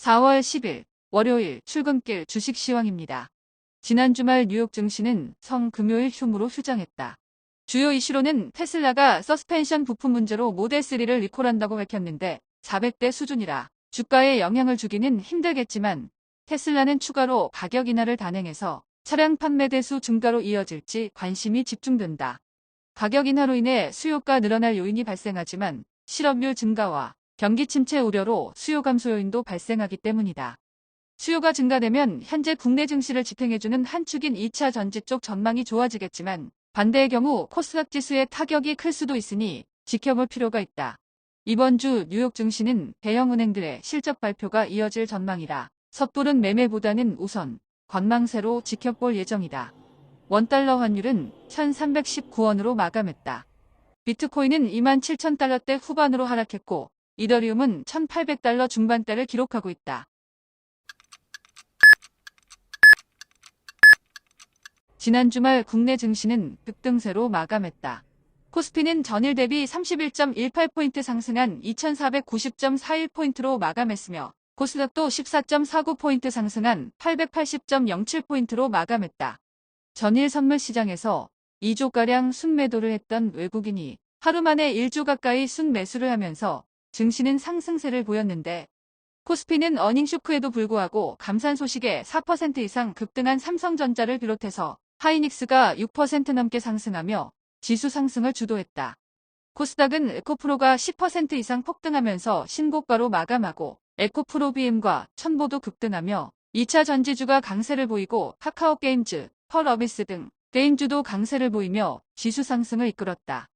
4월 10일 월요일 출근길 주식 시황입니다. 지난 주말 뉴욕 증시는 성 금요일 흉으로 휴장했다. 주요 이슈로는 테슬라가 서스펜션 부품 문제로 모델 3를 리콜한다고 밝혔는데 400대 수준이라 주가에 영향을 주기는 힘들겠지만 테슬라는 추가로 가격 인하를 단행해서 차량 판매 대수 증가로 이어질지 관심이 집중된다. 가격 인하로 인해 수요가 늘어날 요인이 발생하지만 실업률 증가와 경기 침체 우려로 수요 감소 요인도 발생하기 때문이다. 수요가 증가되면 현재 국내 증시를 지탱해주는 한 축인 2차 전지 쪽 전망이 좋아지겠지만 반대의 경우 코스닥 지수의 타격이 클 수도 있으니 지켜볼 필요가 있다. 이번 주 뉴욕 증시는 대형 은행들의 실적 발표가 이어질 전망이라 섣부른 매매보다는 우선 관망세로 지켜볼 예정이다. 원달러 환율은 1319원으로 마감했다. 비트코인은 27,000달러대 후반으로 하락했고 이더리움은 1,800달러 중반대를 기록하고 있다. 지난 주말 국내 증시는 급등세로 마감했다. 코스피는 전일 대비 31.18포인트 상승한 2490.41포인트로 마감했으며 코스닥도 14.49포인트 상승한 880.07포인트로 마감했다. 전일 선물 시장에서 2조가량 순매도를 했던 외국인이 하루 만에 1조 가까이 순매수를 하면서 증시는 상승세를 보였는데 코스피는 어닝 쇼크에도 불구하고 감산 소식에 4% 이상 급등한 삼성전자를 비롯해서 하이닉스가 6% 넘게 상승하며 지수 상승을 주도했다. 코스닥은 에코프로가 10% 이상 폭등하면서 신고가로 마감하고 에코프로 BM과 천보도 급등하며 2차 전지주가 강세를 보이고 카카오게임즈, 펄어비스 등 게임주도 강세를 보이며 지수 상승을 이끌었다.